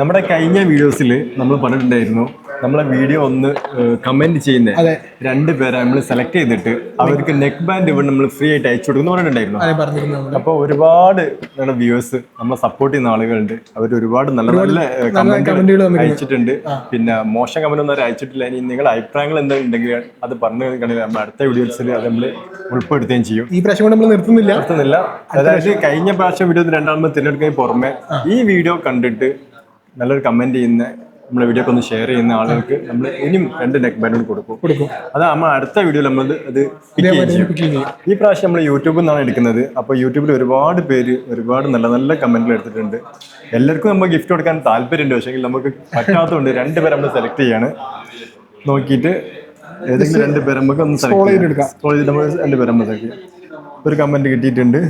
നമ്മുടെ കഴിഞ്ഞ വീഡിയോസിൽ നമ്മൾ പറഞ്ഞിട്ടുണ്ടായിരുന്നു നമ്മളെ വീഡിയോ ഒന്ന് കമന്റ് ചെയ്യുന്ന. രണ്ട് പേരെ നമ്മൾ സെലക്ട് ചെയ്തിട്ട് അവർക്ക് നെക്ക് ബാൻഡ് ഇവിടെ നമ്മൾ ഫ്രീ ആയിട്ട് അയച്ചു കൊടുക്കുന്നു പറഞ്ഞിട്ടുണ്ടായിരുന്നു. അപ്പൊ അപ്പോൾ ഒരുപാട് നമ്മുടെ വ്യൂവേഴ്സ് നമ്മളെ സപ്പോർട്ട് ചെയ്യുന്ന ആളുകളുണ്ട്. അവർ ഒരുപാട് നല്ല നല്ല കമന്റുകൾ അയച്ചിട്ടുണ്ട്. പിന്നെ മോശം കമന്റ് ഒന്നും അയച്ചിട്ടില്ല. ഇനി നിങ്ങളുടെ അഭിപ്രായങ്ങൾ എന്തെങ്കിലും ഉണ്ടെങ്കിൽ അത് പറഞ്ഞു കണ്ടില്ല നമ്മൾ അടുത്ത വീഡിയോസിൽ അത് നമ്മൾ ഉൾപ്പെടുത്തുകയും ചെയ്യും. ഈ പ്രാവശ്യം കൊണ്ട് നമ്മൾ നിർത്തുന്നില്ല. നിർത്തുന്നില്ല. അതായത് കഴിഞ്ഞ പ്രാവശ്യം വീഡിയോ രണ്ടാമത് തിരഞ്ഞെടുക്കാൻ പുറമെ ഈ വീഡിയോ കണ്ടിട്ട് നല്ലൊരു കമന്റ് ചെയ്യുന്ന നമ്മളെ വീഡിയോ ഒക്കെ ഒന്ന് ഷെയർ ചെയ്യുന്ന ആളുകൾക്ക് നമ്മൾ ഇനിയും രണ്ട് നെക്ക് ബാൻഡ് കൊടുക്കും. കൊടുക്കും. അത് നമ്മൾ അടുത്ത വീഡിയോ നമ്മൾ അത്. ഈ പ്രാവശ്യം നമ്മൾ യൂട്യൂബിൽ നിന്നാണ് എടുക്കുന്നത്. അപ്പോൾ യൂട്യൂബിൽ ഒരുപാട് പേര് ഒരുപാട് നല്ല നല്ല കമന്റുകൾ എടുത്തിട്ടുണ്ട്. എല്ലാവർക്കും നമ്മൾ ഗിഫ്റ്റ് കൊടുക്കാൻ താല്പര്യമുണ്ട്. പക്ഷേ നമുക്ക് പറ്റാത്തതുകൊണ്ട് രണ്ട് പേരെ നമ്മൾ സെലക്ട് ചെയ്യാണ്. നോക്കിയിട്ട് ഏതെങ്കിലും രണ്ട് പേരെ നമുക്ക് ഒന്ന് സെലക്ട് ചെയ്യാം. രണ്ട് പേരെ നമ്മൾ സെലക്ട് ചെയ്യാം. ഒരു കമന്റ് കിട്ടിയിട്ടുണ്ട്.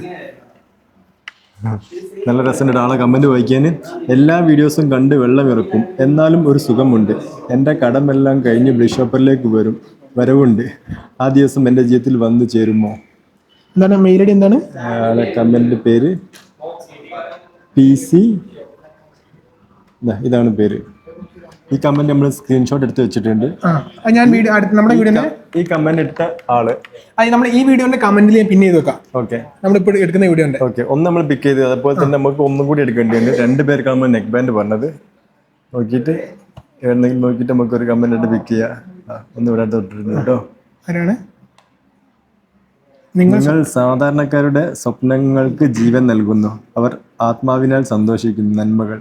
നല്ല രസമുണ്ട് ആളെ കമന്റ് വായിക്കാൻ. എല്ലാ വീഡിയോസും കണ്ട് വെള്ളം ഇറക്കും. എന്നാലും ഒരു സുഖമുണ്ട്. എന്റെ കടമെല്ലാം കഴിഞ്ഞ് ബിഷപ്പറിലേക്ക് വരും. വരവുണ്ട്. ആ ദിവസം എന്റെ ജീവിതത്തിൽ വന്നു ചേരുമോ? എന്താണ് മെയിൽ ഐ എന്താണ്? ആളെ കമന്റ് പേര് പി സി ഇതാണ് പേര്. ഈ കമന്റ് നമ്മൾ സ്ക്രീൻഷോട്ട് എടുത്ത് വെച്ചിട്ടുണ്ട്. ഞാൻ വീഡിയോ അടുത്ത നമ്മുടെ വീഡിയോന്റെ ഈ കമന്റ് എടുത്ത ആൾ. നമ്മൾ ഈ വീഡിയോന്റെ കമന്റിൽ ഞാൻ പിൻ ചെയ്ത് വെക്കാം. ഓക്കെ. നമ്മളിപ്പോൾ എടുക്കുന്ന വീഡിയോ ഉണ്ട് ഓക്കെ ഒന്ന് നമ്മൾ പിക്ക് ചെയ്ത് അതുപോലെ തന്നെ നമുക്ക് ഒന്നും കൂടി എടുക്കേണ്ടിയുണ്ട് രണ്ട് പേർക്കാണ് നമ്മൾ നെക്ക് ബാൻഡ് പറഞ്ഞത്. നോക്കിയിട്ട് എവിടെന്നെങ്കിലും നോക്കിയിട്ട് നമുക്ക് ഒരു കമന്റ് ആയിട്ട് പിക്ക് ചെയ്യാം. ഒന്ന് ഇവിടെ തൊട്ടിരുന്നു കേട്ടോ. ആരാണ്? നിങ്ങൾ സാധാരണക്കാരുടെ സ്വപ്നങ്ങൾക്ക് ജീവൻ നൽകുന്നു. അവർ ആത്മാവിനാൽ സന്തോഷിക്കുന്നു നന്മകൾ.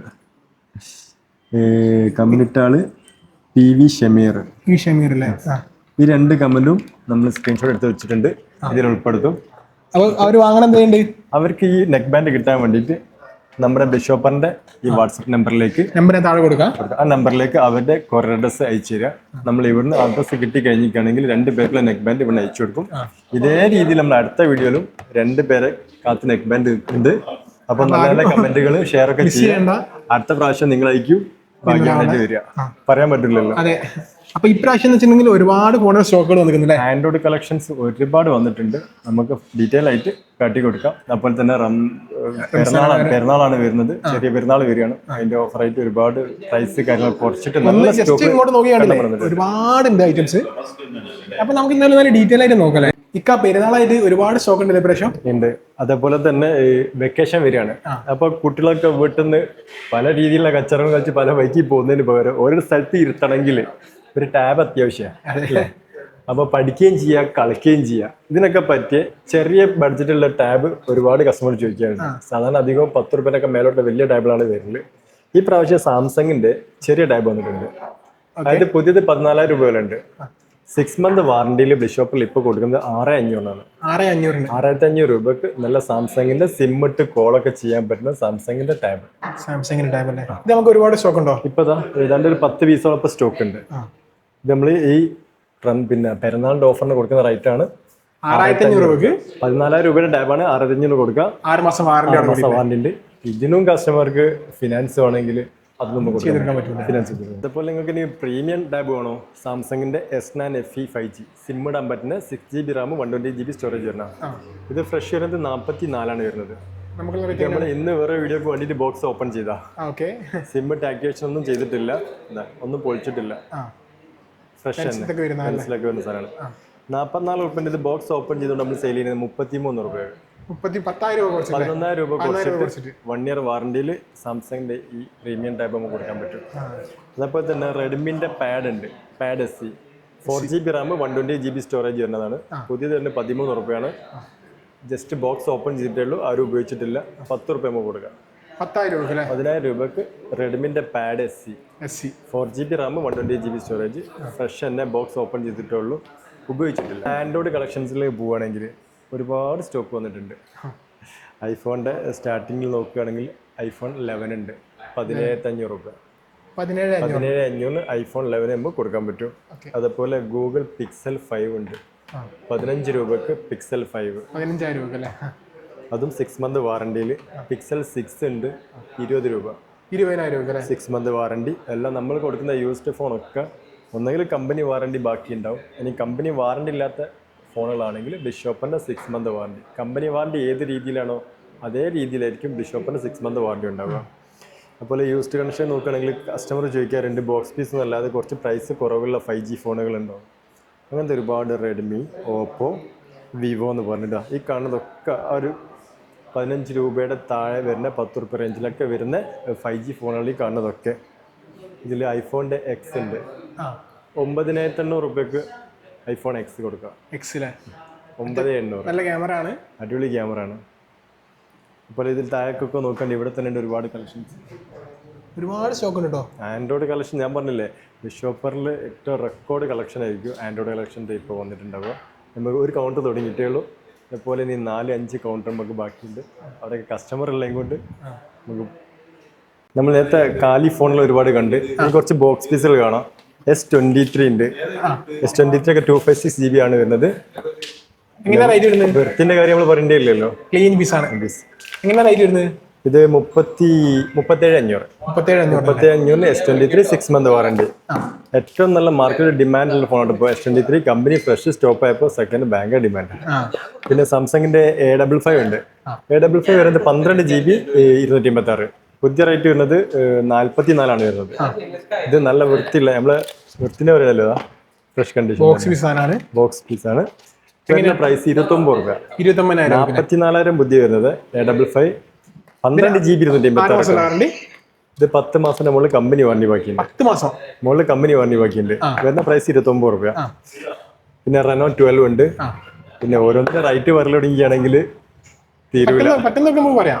കമ്മിനിട്ട ആൾ പി വി ഷമീർ. ഈ ഷമീർ അല്ലേ? ആ. ഈ രണ്ട് കമന്റും നമ്മൾ സ്ക്രീൻഷോട്ട് എടുത്ത് വെച്ചിട്ടുണ്ട്. ഇതിൽ ഉൾപ്പെടുത്തും. അപ്പോൾ അവർ വാങ്ങണം എന്തുണ്ട് അവർക്ക് ഈ നെക്ക് ബാൻഡ് കിട്ടാൻ വേണ്ടിയിട്ട് നമ്മുടെ ബിഷോപ്പറിന്റെ ഈ വാട്സപ്പ് നമ്പറിലേക്ക് നമ്പർ താഴെ കൊടുക്കാം. കൊടുക്കുക. ആ നമ്പറിലേക്ക് അവരുടെ കൊറിയർ അഡ്രസ് അയച്ചു തരിക നമ്മൾ ഇവിടുന്ന് അഡ്രസ് കിട്ടി കഴിഞ്ഞിരിക്കുകയാണെങ്കിൽ രണ്ട് പേർക്കുള്ള നെക്ക് ബാൻഡ് ഇവിടെ അയച്ചു കൊടുക്കും. ഇതേ രീതിയിൽ നമ്മൾ അടുത്ത വീഡിയോയിലും രണ്ട് പേരെ കാത്ത് നെക്ക് ബാൻഡ് ഉണ്ട്. അപ്പൊ നല്ല നല്ല കമന്റുകൾ ഷെയർ ഒക്കെ ചെയ്യണ്ട. അടുത്ത പ്രാവശ്യം നിങ്ങൾ അയക്കൂ ഭാഗ്യമായിട്ട് വരിക. പറയാൻ പറ്റില്ലല്ലോ. അതെ. അപ്പൊ ഇപ്രാവശ്യം എന്ന് വെച്ചിട്ടുണ്ടെങ്കിൽ ഒരുപാട് ഫോണിൽ സ്റ്റോക്കുകൾ വന്നിട്ടുണ്ട് ആൻഡ്രോയിഡ് കളക്ഷൻസ് ഒരുപാട് വന്നിട്ടുണ്ട്. നമുക്ക് ഡീറ്റെയിൽ ആയിട്ട് കാട്ടി കൊടുക്കാം. അതുപോലെ തന്നെ റം പെരുന്നാളാണ് പെരുന്നാളാണ് വരുന്നത്. ചെറിയ പെരുന്നാൾ വരികയാണ്. അതിന്റെ ഓഫർ ആയിട്ട് ഒരുപാട് പ്രൈസ് കാര്യങ്ങൾ കുറച്ചിട്ട് നല്ല സ്റ്റോക്ക് ഇങ്ങോട്ട് നോക്കിയാണ് ഒരുപാട് ഉണ്ട് ഐറ്റംസ് അപ്പൊ നമുക്ക് ഇന്നലെ നല്ല ഡീറ്റെയിൽ ആയിട്ട് നോക്കല്ലേ ഇക്ക പെരുന്നാളായിട്ട് ഒരുപാട് സ്റ്റോക്ക് ഉണ്ട് പ്രശ്നം ഉണ്ട്. അതേപോലെ തന്നെ വെക്കേഷൻ വരികയാണ്. അപ്പൊ കുട്ടികളൊക്കെ വീട്ടിൽ നിന്ന് പല രീതിയിലുള്ള കച്ചറകൾ കളിച്ച് പല വൈക്കി പോകുന്നതിന് പകരം ഓരോ സ്ഥലത്ത് ഇരുത്തണമെങ്കിൽ ഒരു ടാബ് അത്യാവശ്യമാണ് അപ്പൊ പഠിക്കുകയും ചെയ്യാം കളിക്കുകയും ചെയ്യാം. ഇതിനൊക്കെ പറ്റിയ ചെറിയ ബഡ്ജറ്റുള്ള ടാബ് ഒരുപാട് കസ്റ്റമർ ചോദിക്കാറുണ്ട്. സാധാരണ അധികം പത്ത് റുപ്യനൊക്കെ മേലോട്ട് വലിയ ടാബിലാണ് വരുന്നത്. ഈ പ്രാവശ്യം സാംസങ്ങിന്റെ ചെറിയ ടാബ് വന്നിട്ടുണ്ട്. അതായത് പുതിയത് പതിനാലായിരം രൂപയിലുണ്ട് സിക്സ് മന്ത് വാറണ്ടിയിൽ ബിഷോപ്പിൽ ഇപ്പോൾ കൊടുക്കുന്നത് ആറ് അഞ്ഞൂറിനാണ്. ആറ് അഞ്ഞൂറിന്. ആറായിരത്തി അഞ്ഞൂറ് രൂപക്ക് നല്ല സാംസങ്ങിന്റെ സിം ഇട്ട് കോൾ ഒക്കെ ചെയ്യാൻ പറ്റുന്ന സാംസങ്ങിന്റെ ടാബ് സാംസങ്ങിന്റെ ടാബ് അല്ലേ? ഇത് നമുക്ക് ഒരുപാട് സ്റ്റോക്ക് ഉണ്ടോ? ഇപ്പൊ ദാ ഏതാണ്ട് ഒരു പത്ത് പീസോളം ഇപ്പൊ സ്റ്റോക്ക് ഉണ്ട്. ഇത് നമ്മൾ ഈ പിന്നെ പെരുന്നാളിന്റെ ഓഫറിന് കൊടുക്കുന്ന റേറ്റ് ആണ് ആറായിരത്തി അഞ്ഞൂറ് രൂപക്ക്. പതിനാലായിരം രൂപയുടെ ടാബാണ് ആറായിരത്തി അഞ്ഞൂറ് കൊടുക്കുക. ആറ് മാസം വാറണ്ടി ആറ് മാസം വാറണ്ടി ഉണ്ട്. ഇതിനും കസ്റ്റമർക്ക് ഫിനാൻസ് വേണമെങ്കിൽ അത് നമുക്ക് ചെയ്തെടുക്കാൻ പറ്റൂല. ഫിനാൻസ് അതുപോലെ നിങ്ങൾക്ക് ഇനി പ്രീമിയം ടാബ് വേണോ? സാംസങ്ങിന്റെ S nine F E five G SIM ഇടാൻ പറ്റുന്ന six G B RAM one twenty G B storage വരണം ഇത് ഫ്രഷ് വരുന്നത് നാൽപ്പത്തി നാലാണ് വരുന്നത് നമ്മൾ ഇന്ന് വേറെ വീഡിയോക്ക് വേണ്ടിയിട്ട് ബോക്സ് ഓപ്പൺ ചെയ്താ. ഓക്കെ സിം ആക്ടിവേഷൻ ഒന്നും ചെയ്തിട്ടില്ല. ഒന്നും പൊളിച്ചിട്ടില്ല. ഫ്രഷ് മനസ്സിലാക്കി വരുന്ന സാധനമാണ്. നാൽപ്പത്തിനാല് ഉറുപ്പിന്റെ ഇത് ബോക്സ് ഓപ്പൺ ചെയ്തുകൊണ്ട് നമ്മൾ സെയിൽ ചെയ്യുന്നത് മുപ്പത്തി മൂന്ന് രൂപ മുപ്പത്തി പത്തായിരം രൂപ കുറച്ച് പതിനൊന്നായിരം രൂപ കുറച്ചിട്ട് വൺ ഇയർ വാറണ്ടിയിൽ സാംസങ്ങിന്റെ ഈ പ്രീമിയം ടൈപ്പ് നമുക്ക് കൊടുക്കാൻ പറ്റും. അതേപോലെ തന്നെ റെഡ്മിന്റെ പാഡ് ഉണ്ട്. Pad S C four G B RAM one twenty G B storage വരുന്നതാണ്. പുതിയത് തന്നെ പതിമൂന്ന് ജസ്റ്റ് ബോക്സ് ഓപ്പൺ ചെയ്തിട്ടേ ഉള്ളൂ ആരും ഉപയോഗിച്ചിട്ടില്ല. പത്ത് റുപ്യ നമുക്ക് കൊടുക്കാം. പത്തായിരം രൂപ പതിനായിരം രൂപക്ക് റെഡ്മിന്റെ pad S C S C four G B RAM one twenty G B storage fresh തന്നെ ബോക്സ് ഓപ്പൺ ചെയ്തിട്ടേ ഉള്ളൂ ഉപയോഗിച്ചിട്ടില്ല ആൻഡ്രോയിഡ് കളക്ഷൻസിലേക്ക് പോവുകയാണെങ്കിൽ ഒരുപാട് സ്റ്റോക്ക് വന്നിട്ടുണ്ട്. ഐഫോണിന്റെ സ്റ്റാർട്ടിങ്ങിൽ നോക്കുകയാണെങ്കിൽ ഐഫോൺ ലെവൻ ഉണ്ട്. പതിനേഴായിരത്തി അഞ്ഞൂറ് രൂപ പതിനേഴ് പതിനേഴ് അഞ്ഞൂറിന് ഐഫോൺ ലെവൻ നമുക്ക് കൊടുക്കാൻ പറ്റും. അതുപോലെ ഗൂഗിൾ പിക്സൽ ഫൈവ് ഉണ്ട്. പതിനഞ്ച് രൂപക്ക് പിക്സൽ ഫൈവ്. പതിനഞ്ചായിരം രൂപ അല്ലേ? അതും സിക്സ് മന്ത് വാറണ്ടിയിൽ പിക്സൽ സിക്സ് ഉണ്ട്. ഇരുപത് രൂപ. ഇരുപതിനായിരം രൂപ അല്ലേ? സിക്സ് മന്ത് വാറണ്ടി എല്ലാം നമ്മൾ കൊടുക്കുന്ന യൂസ്ഡ് ഫോണൊക്കെ ഒന്നെങ്കിൽ കമ്പനി വാറണ്ടി ബാക്കി ഉണ്ടാവും ഇനി കമ്പനി വാറണ്ടി ഇല്ലാത്ത ഫോണുകളാണെങ്കിൽ ബിഷോപ്പിന്റെ six month warranty company warranty ഏത് രീതിയിലാണോ അതേ രീതിയിലായിരിക്കും ബിഷോപ്പിന്റെ സിക്സ് മന്ത് വാറണ്ടി ഉണ്ടാവുക. അതുപോലെ യൂസ്ഡ് കണക്ഷൻ നോക്കുകയാണെങ്കിൽ കസ്റ്റമർ ചോദിക്കാറുണ്ട് ബോക്സ് പീസ് എന്നല്ലാതെ കുറച്ച് പ്രൈസ് കുറവുള്ള ഫൈവ് ജി ഫോണുകളുണ്ടോ? അങ്ങനത്തെ ഒരുപാട് റെഡ്മി ഓപ്പോ വിവോ എന്ന് പറഞ്ഞിട്ടാ. ഈ കാണുന്നതൊക്കെ ഒരു പതിനഞ്ച് രൂപയുടെ താഴെ വരുന്ന പത്ത് റുപ്യ റേഞ്ചിലൊക്കെ വരുന്ന ഫൈവ് ജി ഫോണുകൾ ഈ കാണുന്നതൊക്കെ. ഇതിൽ ഐഫോണിന്റെ എക്സ് ഉണ്ട്. ഒമ്പതിനായിരത്തി എണ്ണൂറ് റുപ്യക്ക് ഐഫോൺ എക്സ് കൊടുക്കുക. എക്സിലെ ഒമ്പത് എണ്ണൂറ്. നല്ല ക്യാമറ ആണ് അടിപൊളി ക്യാമറ ആണ് അപ്പോൾ ഇതിൽ താഴേക്കൊക്കെ നോക്കണ്ട ഇവിടെ തന്നെ ഉണ്ട് ഒരുപാട് കളക്ഷൻസ് ഒരുപാട് സ്റ്റോക്ക് ഉണ്ട് കേട്ടോ ആൻഡ്രോയിഡ് കളക്ഷൻ ഞാൻ പറഞ്ഞില്ലേ വിഷോപ്പറിൽ ഏറ്റവും റെക്കോർഡ് കളക്ഷൻ ആയിരിക്കും. ആൻഡ്രോയിഡ് കളക്ഷന്റെ ഇപ്പോൾ വന്നിട്ടുണ്ടാവുക. നമുക്ക് ഒരു കൗണ്ടർ തുടങ്ങിയിട്ടേ ഉള്ളൂ അതുപോലെ ഇനി നാല് അഞ്ച് കൗണ്ടർ നമുക്ക് ബാക്കിയുണ്ട്. അവിടെയൊക്കെ കസ്റ്റമർ ഉള്ളതും കൊണ്ട് നമുക്ക് നമ്മൾ നേരത്തെ കാലി ഫോണിൽ ഒരുപാട് കണ്ട്. കുറച്ച് ബോക്സ് പീസുകൾ കാണാം. എസ് ട്വന്റി ത്രീ ഉണ്ട്. എസ് ട്വന്റി ത്രീ ഒക്കെ two five six G B ആണ് വരുന്നത്. ബെർത്തിന്റെ കാര്യം നമ്മൾ പറയേണ്ടേ ഇല്ലല്ലോ ക്ലീൻ പീസ് ആണ് എങ്ങനെ റേറ്റ് വരുന്നത്? ഇത് മുപ്പത്തി മുപ്പത്തേഴ് അഞ്ഞൂറ്. മുപ്പത്തേഴ് അഞ്ഞൂറ്. മുപ്പത്തേഴ് അഞ്ഞൂറിന് S twenty three six month warranty ഏറ്റവും നല്ല മാർക്കറ്റ് ഡിമാൻഡുള്ള ഫോണാണ് ഇപ്പോൾ S twenty three company fresh stop ആയപ്പോൾ സെക്കൻഡ് ഭയങ്കര ഡിമാൻഡ് പിന്നെ സാംസങ്ങിന്റെ എ ഡബിൾ ഫൈവ് ഉണ്ട്. എ ഡബിൾ ഫൈവ് വരുന്നത് പന്ത്രണ്ട് ജി ബി ഇരുന്നൂറ്റി അമ്പത്തി ആറ് പുതിയ റേറ്റ് വരുന്നത് നാല്പത്തി നാലാണ് വരുന്നത്. ഇത് നല്ല വൃത്തിയുള്ള നമ്മളെ വൃത്തിന്റെ പറയാലോ ഫ്രഷ് കണ്ടീഷൻ ബോക്സ് പീസ് ആണ്. ബോക്സ് പീസാണ് പ്രൈസ് ഇരുപത്തൊമ്പത് രൂപ. ഇരുപത്തൊമ്പതിനായിരം നാൽപ്പത്തിനാലായിരം ബുദ്ധി വരുന്നത് ഡബിൾ ഫൈവ് പന്ത്രണ്ട് ജി ബി ഇരുന്നൂറ്റി ഇത് പത്ത് മാസം മുകളിൽ കമ്പനി വാറണ്ടി ബാക്കിയുണ്ട് പത്ത് മാസം. മുകളിൽ കമ്പനി വാറണ്ടി ബാക്കിയുണ്ട് വരുന്ന പ്രൈസ് ഇരുപത്തൊമ്പത് രൂപ. പിന്നെ റെനോ ട്വൽവ് ഉണ്ട്. പിന്നെ ഓരോന്നിന്റെ റൈറ്റ് തീരുവില്ല പറ്റുന്ന- പറയാം.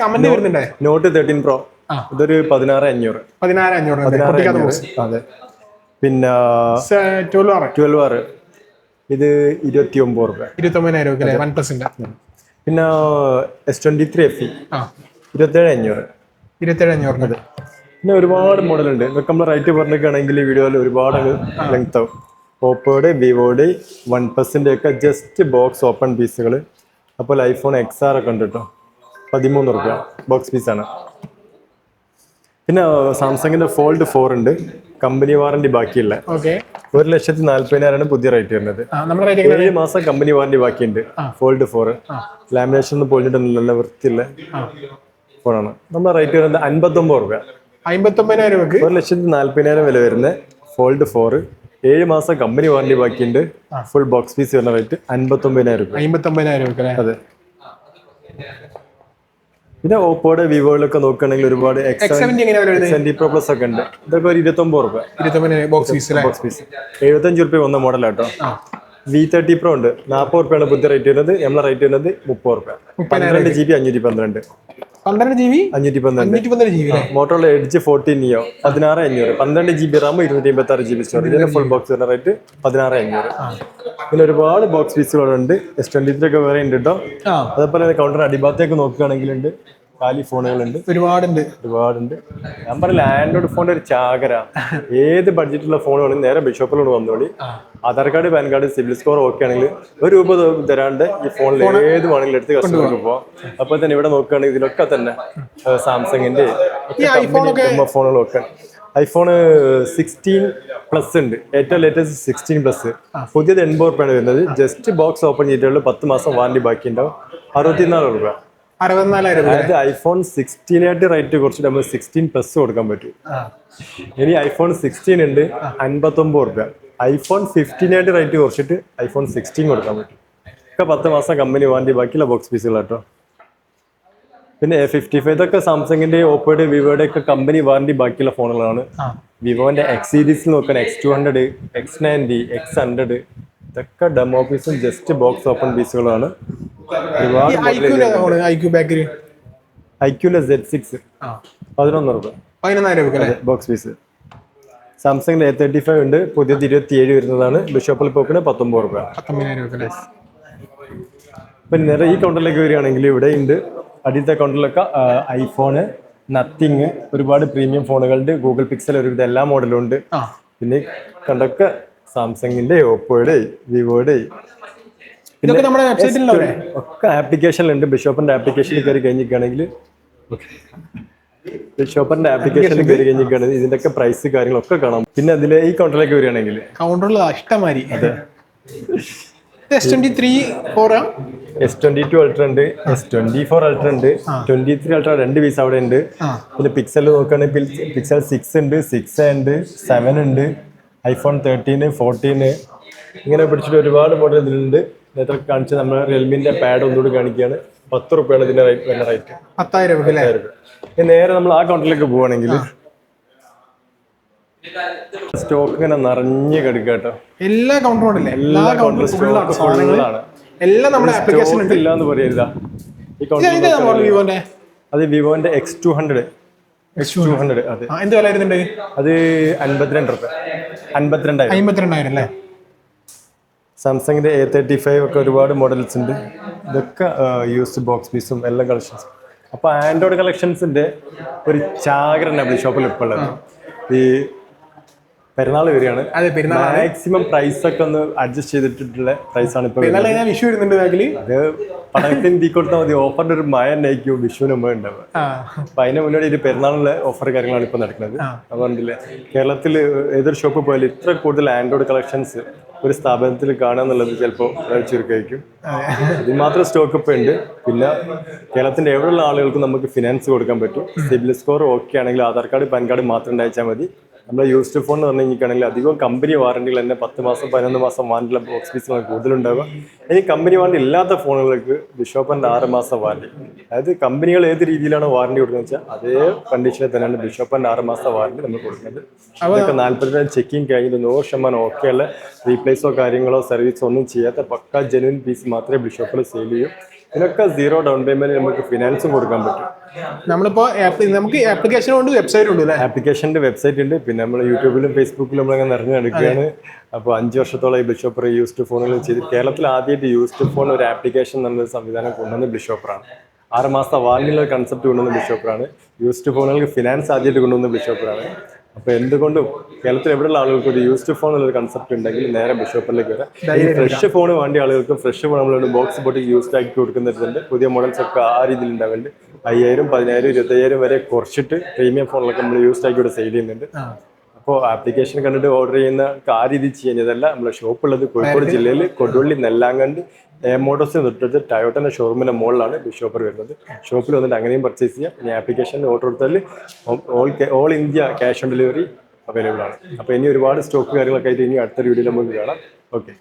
കമന്റ് വരുന്നുണ്ടേ? നോട്ട് തേർട്ടീൻ പ്രോ ഇതൊരു പതിനാറ് അഞ്ഞൂറ്. പതിനാറ് അഞ്ഞൂറ് അതെ പിന്നെ ട്വൽവ് ആറ് ആറ് ഇത് ഇരുപത്തി ഒമ്പത് റുപ്യ. ഇരുപത്തൊമ്പതിനായിരം രൂപ അല്ലേ? വൺ പ്ലസിന്റെ പിന്നെ എസ് ട്വന്റി ത്രീ എഫ് ആ. ഇരുപത്തേഴ് അഞ്ഞൂറ്. ഇരുപത്തേഴ് അഞ്ഞൂറിന് പിന്നെ ഒരുപാട് മോഡൽ ഉണ്ട് നമ്മൾ റൈറ്റ് പറഞ്ഞിട്ടാണെങ്കിൽ ഈ വീഡിയോയിൽ ഒരുപാട് ലെങ്ത് ആവും. ഓപ്പോയുടെ വിവോയുടെ വൺ പ്ലസിന്റെ ഒക്കെ ജസ്റ്റ് ബോക്സ് ഓപ്പൺ പീസുകൾ അപ്പോൾ ഐഫോൺ എക്സ് ആർ ഒക്കെ ഉണ്ട് കേട്ടോ. പതിമൂന്ന് റുപ്യ ബോക്സ് പീസാണ് പിന്നെ സാംസങ്ങിന്റെ ഫോൾഡ് ഫോർ ഉണ്ട്. കമ്പനി വാറണ്ടി ബാക്കിയുള്ള ഓക്കെ ഒരു ലക്ഷത്തി നാല്പതിനായിരമാണ് പുതിയ റേറ്റ് വരുന്നത്. ഏഴ് മാസം കമ്പനി വാറണ്ടി ബാക്കിയുണ്ട്. ഫോൾഡ് ഫോർ ലാമിനേഷൻ ഒന്നും പൊളിഞ്ഞിട്ടൊന്നും നല്ല വൃത്തിയുള്ള ഫോണാണ് നമ്മുടെ റേറ്റ് വരുന്നത് അൻപത്തൊമ്പത് റുപ്യ അമ്പത്തൊമ്പതിനായിരം ഒരു ലക്ഷത്തി നാല്പതിനായിരം വില വരുന്ന ഫോൾഡ് ഫോർ ഏഴ് മാസം കമ്പനി വാറണ്ടി ബാക്കിയുണ്ട്. ഫുൾ ബോക്സ് പീസ് വരുന്ന റേറ്റ് അൻപത്തൊമ്പതിനായിരം രൂപ. അമ്പത്തൊമ്പതിനായിരം രൂപ അതെ. പിന്നെ ഓപ്പോയുടെ വിവോയിലൊക്കെ നോക്കുകയാണെങ്കിൽ ഒരുപാട് പ്രോ പ്ലസ് ഒക്കെ ഉണ്ട്. ഇതൊക്കെ ഒരു ഇരുപത്തൊമ്പത് റുപ്യ ബോക്സ് പീസ് എഴുപത്തഞ്ച് റുപ്യ വന്ന മോഡലാട്ടോ വി തേർട്ടി പ്രോ ഉണ്ട്. നാൽപ്പത് റുപ്യാണ് പുതിയ റേറ്റ് വരുന്നത്. നമ്മളെ റേറ്റ് വരുന്നത് മുപ്പത് റുപ്യ പന്ത്രണ്ട് ജി ബി അഞ്ഞൂറ്റി പന്ത്രണ്ട്. പന്ത്രണ്ട് ജി ബി അഞ്ഞൂറ്റി പന്ത്രണ്ട് പന്ത്രണ്ട് ജി ബി അല്ലേ മോട്ടോറിലെ എഡ്ജ് ഫോർട്ടീൻ ഇയോ പതിനാറ് അഞ്ഞൂറ്. പന്ത്രണ്ട് ജി ബി റാം ഇരുന്നൂറ്റി അമ്പത്തി ആറ് G B storage full box വരുന്ന റേറ്റ് പതിനാറ് അഞ്ഞൂറ്. പിന്നെ ഒരുപാട് ബോക്സ് പീസുകളുണ്ട് എസ് ട്വന്റി ത്രീ ഒക്കെ വേറെ ഉണ്ട് കേട്ടോ അതേപോലെ കൗണ്ടർ അടിഭാഗത്തേക്ക് നോക്കുകയാണെങ്കിലുണ്ട്. കാലി ഫോണുകളുണ്ട്. ഒരുപാടുണ്ട്. ഒരുപാടുണ്ട്. ഞാൻ പറയില്ല ആൻഡ്രോയിഡ് ഫോണിന്റെ ഒരു ചാകര. ഏത് ബഡ്ജറ്റുള്ള ഫോൺ വേണമെങ്കിൽ നേരെ ബിഷോപ്പിലോട് വന്നോളി. Aadhaar card PAN card CIBIL score okay ആണെങ്കിൽ ഒരു രൂപ തരാണ്ട് ഈ ഫോണിൽ ഏത് വേണമെങ്കിലും എടുത്ത് കസ്റ്റമർക്ക് പോവാം. അപ്പോൾ തന്നെ ഇവിടെ നോക്കുകയാണെങ്കിൽ ഇതിലൊക്കെ തന്നെ സാംസങ്ങിന്റെ ഫോണുകളൊക്കെ ഐഫോൺ സിക്സ്റ്റീൻ പ്ലസ് ഉണ്ട്. ഏറ്റവും ലേറ്റസ്റ്റ് സിക്സ്റ്റീൻ പ്ലസ് പുതിയത് എൺപത് റുപ്യാണ് വരുന്നത്. ജസ്റ്റ് ബോക്സ് ഓപ്പൺ ചെയ്തിട്ടുള്ള പത്ത് മാസം വാറണ്ടി ബാക്കി ഉണ്ടാവും അറുപത്തിനാല് രൂപ. അതായത് ഐഫോൺ സിക്സ്റ്റീനായിട്ട് റേറ്റ് കുറച്ച് നമ്മൾ സിക്സ്റ്റീൻ പ്ലസ് കൊടുക്കാൻ പറ്റും. ഇനി ഐഫോൺ സിക്സ്റ്റീൻ ഉണ്ട് അൻപത്തൊമ്പത് റുപ്യ. ഐഫോൺ ഫിഫ്റ്റീനായിട്ട് റേറ്റ് കുറച്ചിട്ട് ഐഫോൺ സിക്സ്റ്റീൻ കൊടുക്കാൻ പറ്റും. ഒക്കെ പത്ത് മാസം കമ്പനി വാണ്ടി ബാക്കിയുള്ള ബോക്സ് പീസുകൾ കേട്ടോ പിന്നെ ഫിഫ്റ്റി ഫൈവ് ഒക്കെ സാംസങ്ങിന്റെ ഓപ്പോയുടെ വിവോയുടെ ഒക്കെ കമ്പനി വാറണ്ടി ബാക്കിയുള്ള ഫോണുകളാണ്. വിവോന്റെ എക്സ് സീരീസ് നോക്കാൻ X two hundred X ninety X hundred ഇതൊക്കെ ഡെമോ പീസും ജസ്റ്റ് ബോക്സ് ഓപ്പൺ പീസുകളാണ് ഒരുപാട് ഐക്യൂലെ സെഡ് സിക്സ് പതിനൊന്ന് റുപ്യ. ബോക്സ് പീസ് സാംസങ്ങിന്റെ എ തേർട്ടി ഫൈവ് ഉണ്ട്. പുതിയത് ഇരുപത്തി ഏഴ് വരുന്നതാണ്. ബിഷോപ്പിൽ പോക്കിന് പത്തൊമ്പത് രൂപ പിന്നെ നേരെ ഈ കൗണ്ടറിലേക്ക് വരികയാണെങ്കിൽ ഇവിടെ ഉണ്ട്. അടിയത്തെ കൗണ്ടറിലൊക്കെ ഐഫോണ് നത്തിങ് ഒരുപാട് പ്രീമിയം ഫോണുകളുണ്ട് ഗൂഗിൾ പിക്സൽ ഒരുവിധ എല്ലാ മോഡലും ഉണ്ട്. പിന്നെ കണ്ടൊക്കെ സാംസങ്ങിന്റെ ഓപ്പോയുടെ വിവോയുടെ നമ്മുടെ ഒക്കെ ആപ്ലിക്കേഷനിലുണ്ട് ബിഷോപ്പിന്റെ ആപ്ലിക്കേഷനിൽ കയറി കഴിഞ്ഞിരിക്കുകയാണെങ്കിൽ ബിഷോപ്പിന്റെ ആപ്ലിക്കേഷൻ കയറി ഇതിന്റെ ഒക്കെ പ്രൈസ് കാര്യങ്ങളൊക്കെ കാണാം. പിന്നെ അതിൽ ഈ കൗണ്ടറിലേക്ക് വരികയാണെങ്കിൽ? കൗണ്ടറിൽ ഇഷ്ടമാതിരി. എസ് ട്വന്റി ത്രീ ഫോറാ എസ് ട്വന്റി ടു അൾട്ര ഉണ്ട്. എസ് ട്വന്റി ഫോർ അൾട്ര ഉണ്ട്. ട്വന്റി ത്രീ അൾട്ര രണ്ട് പീസ് അവിടെ ഉണ്ട്. പിന്നെ പിക്സൽ നോക്കുകയാണെങ്കിൽ പിക്സൽ സിക്സ് ഉണ്ട് സിക്സ് ഉണ്ട് സെവൻ ഉണ്ട് ഐഫോൺ തേർട്ടീന് ഫോർട്ടീന് ഇങ്ങനെ പിടിച്ചിട്ട് ഒരുപാട് മോഡൽ ഇതിലുണ്ട്. നേരത്തെ കാണിച്ച് നമ്മൾ റിയൽമിന്റെ പാഡ് ഒന്നുകൂടി കാണിക്കുകയാണ്. പത്ത് റുപ്യാണ് ഇതിന്റെ റേറ്റ് വരുന്ന റേറ്റ് പത്തായിരം രൂപ അല്ലേ? ഇനി നേരെ നമ്മൾ ആ കൗണ്ടറിലേക്ക് പോവുകയാണെങ്കിൽ സ്റ്റോക്ക് ഇങ്ങനെ നിറഞ്ഞു കിടക്കുക കേട്ടോ. എല്ലാ കൗണ്ടറും എല്ലാ കൗണ്ടറും സ്റ്റോക്ക് ഫുള്ളാണ് എല്ലാം നമ്മുടെ ആപ്ലിക്കേഷൻ ഇല്ല എന്ന് ഈ കൗണ്ടർ വിവോന്റെ. അത് വിവോന്റെ X two hundred X two hundred അതെ. എന്ത് വില വരുന്നുണ്ട്? അത് അൻപത്തിരണ്ട് റുപ്യ. അൻപത്തിരണ്ടായിരം. അല്ലേ? സാംസങ്ങിന്റെ എ തേർട്ടി ഫൈവ് ഒക്കെ ഒരുപാട് മോഡൽസ് ഉണ്ട്. ഇതൊക്കെ യൂസ്ഡ് ബോക്സ് പീസും എല്ലാ കളക്ഷൻസും അപ്പോൾ ആൻഡ്രോയിഡ് കളക്ഷൻസിന്റെ ഒരു ചാകരനാണ് ഷോപ്പിൽ ഇപ്പോൾ ഉള്ളത്. ഈ പെരുന്നാൾ വരികയാണ്. അതെ പെരുന്നാൾ മാക്സിമം പ്രൈസ് ഒക്കെ ഒന്ന് അഡ്ജസ്റ്റ് ചെയ്തിട്ടുള്ള പ്രൈസ് ആണ് ഇപ്പൊ പെരുന്നാൾ കഴിഞ്ഞാൽ വിഷു വരുന്നുണ്ട് ബാഗിൽ. അത് പടത്തിന് തീ കൊടുത്താൽ മതി. ഓഫറിന്റെ ഒരു മയ ഉണ്ടായിരിക്കും വിഷുവിന് മുമ്പ് ഉണ്ടാവുക. അപ്പൊ അതിന് മുന്നോടി ഒരു പെരുന്നാളിലെ ഓഫർ കാര്യങ്ങളാണ് ഇപ്പൊ നടക്കുന്നത്. അതുകൊണ്ടില്ലേ കേരളത്തിൽ ഏതൊരു ഷോപ്പ് പോയാലും ഇത്ര കൂടുതൽ ആൻഡ്രോയിഡ് കളക്ഷൻസ് ഒരു സ്ഥാപനത്തിൽ കാണുക എന്നുള്ളത് ചിലപ്പോൾ ചുരുക്കായിരിക്കും. ഇതിന് മാത്രം സ്റ്റോക്ക് ഇപ്പൊ ഉണ്ട്. പിന്നെ കേരളത്തിന്റെ എവിടെയുള്ള ആളുകൾക്കും നമുക്ക് ഫിനാൻസ് കൊടുക്കാൻ പറ്റും. സിബിൽ സ്കോർ ഓക്കെ ആണെങ്കിൽ ആധാർ കാർഡ് പാൻ കാർഡ് മാത്രം ഉണ്ടായിച്ചാൽ മതി. നമ്മൾ യൂസ്ഡ് ഫോൺ എന്ന് പറഞ്ഞു കഴിഞ്ഞിട്ടാണെങ്കിൽ അധികം കമ്പനി വാറണ്ടികൾ തന്നെ പത്ത് മാസം പതിനൊന്ന് മാസം വാറണ്ടിയുള്ള ബോക്സ് പീസുകൾ കൂടുതലുണ്ടാവുക. ഇനി കമ്പനി വാറണ്ടി ഇല്ലാത്ത ഫോണുകൾക്ക് ബിഷോപ്പന്റെ ആറ് മാസം വാറണ്ടി അതായത് കമ്പനികൾ ഏത് രീതിയിലാണ് വാറണ്ടി കൊടുക്കുന്നത് വെച്ചാൽ അതേ കണ്ടീഷനിൽ തന്നെയാണ് ബിഷോപ്പന്റെ ആറ് മാസം വാറണ്ടി നമ്മൾ കൊടുക്കുന്നത്. അതൊക്കെ നാല്പത്തിരണ്ട് ചെക്കിങ് കഴിഞ്ഞിട്ട് നൂറ് ശതമാനം ഓക്കെയുള്ള റീപ്ലേസോ കാര്യങ്ങളോ സർവീസോ ഒന്നും ചെയ്യാത്ത പക്ക ജെനുവിൻ പീസ് മാത്രമേ ബിഷോപ്പിൽ സെയിൽ ചെയ്യൂ. ഇതിനൊക്കെ സീറോ ഡൗൺ പേയ്മെന്റ് നമുക്ക് ഫിനാൻസും കൊടുക്കാൻ പറ്റും. നമ്മളിപ്പോ നമുക്ക് ആപ്ലിക്കേഷൻ ഉണ്ട് വെബ്സൈറ്റ് ഉണ്ട് അല്ലേ? ആപ്ലിക്കേഷന്റെ വെബ്സൈറ്റ് ഉണ്ട്. പിന്നെ നമ്മൾ യൂട്യൂബിലും ഫേസ്ബുക്കിലും നമ്മളങ്ങനെ നിറഞ്ഞു നടക്കുകയാണ് അപ്പോൾ അഞ്ച് വർഷത്തോളം ഈ ബിഷോപ്പർ യൂസ്ഡ് ഫോണുകൾ ചെയ്ത് കേരളത്തിൽ ആദ്യമായിട്ട് യൂസ്ഡ് ഫോൺ ഒരു ആപ്ലിക്കേഷൻ നമ്മൾ സംവിധാനം കൊണ്ടുവന്ന ബിഷോപ്പറാണ് ആറ് മാസത്തെ വാറണ്ടിയുള്ള കൺസെപ്റ്റ് കൊണ്ടുവന്ന ബിഷോപ്പറാണ് യൂസ്ഡ് ഫോണുകൾക്ക് ഫിനാൻസ് ആദ്യമായിട്ട് കൊണ്ടുവന്ന ബിഷോപ്പറാണ് അപ്പോൾ എന്തുകൊണ്ടും കേരളത്തിൽ എവിടെയുള്ള ആളുകൾക്ക് ഒരു യൂസ്ഡ് ഫോൺ എന്നുള്ള കൺസെപ്റ്റ് ഉണ്ടെങ്കിൽ നേരെ ബിഷോപ്പിലേക്ക് വരാം. ഈ ഫ്രഷ് ഫോൺ വേണ്ടി ആളുകൾക്ക് ഫ്രഷ് ഫോൺ നമ്മൾ ബോക്സ് പൊട്ടി യൂസ്ഡ് ആക്കി കൊടുക്കുന്നുണ്ട് പുതിയ മോഡൽസ് ഒക്കെ ആ രീതിയിൽ ഉണ്ടാവുന്നുണ്ട് അയ്യായിരം പതിനായിരം ഇരുപത്തയ്യായിരം വരെ കുറച്ചിട്ട് പ്രീമിയം ഫോണിലൊക്കെ നമ്മൾ യൂസ്ഡ് ആക്കി ഇവിടെ സെയിൽ ചെയ്യുന്നുണ്ട്. അപ്പോൾ ആപ്ലിക്കേഷൻ കണ്ടിട്ട് ഓർഡർ ചെയ്യുന്ന കാര്യം ഇത് ചെയ്യുന്നതല്ല. നമ്മളെ ഷോപ്പുള്ളത് കോഴിക്കോട് ജില്ലയിൽ കൊടുവള്ളി നെല്ലാങ്കണ്ട് എം മോട്ടോസിന് തൊട്ടടുത്ത് ടയോട്ടന്റെ ഷോറൂമിന്റെ മുകളിലാണ് ഷോപ്പർ വരുന്നത്. ഷോപ്പിൽ വന്നിട്ട് അങ്ങനെയും പർച്ചേസ് ചെയ്യാം. ഇനി ആപ്ലിക്കേഷൻ ഓർഡർ കൊടുത്താൽ all all India cash on delivery available ആണ്. അപ്പോൾ ഇനി ഒരുപാട് സ്റ്റോക്ക് കാര്യങ്ങളൊക്കെ ആയിട്ട് ഇനി അടുത്ത വീഡിയോയിൽ നമുക്ക് കാണാം. ഓക്കെ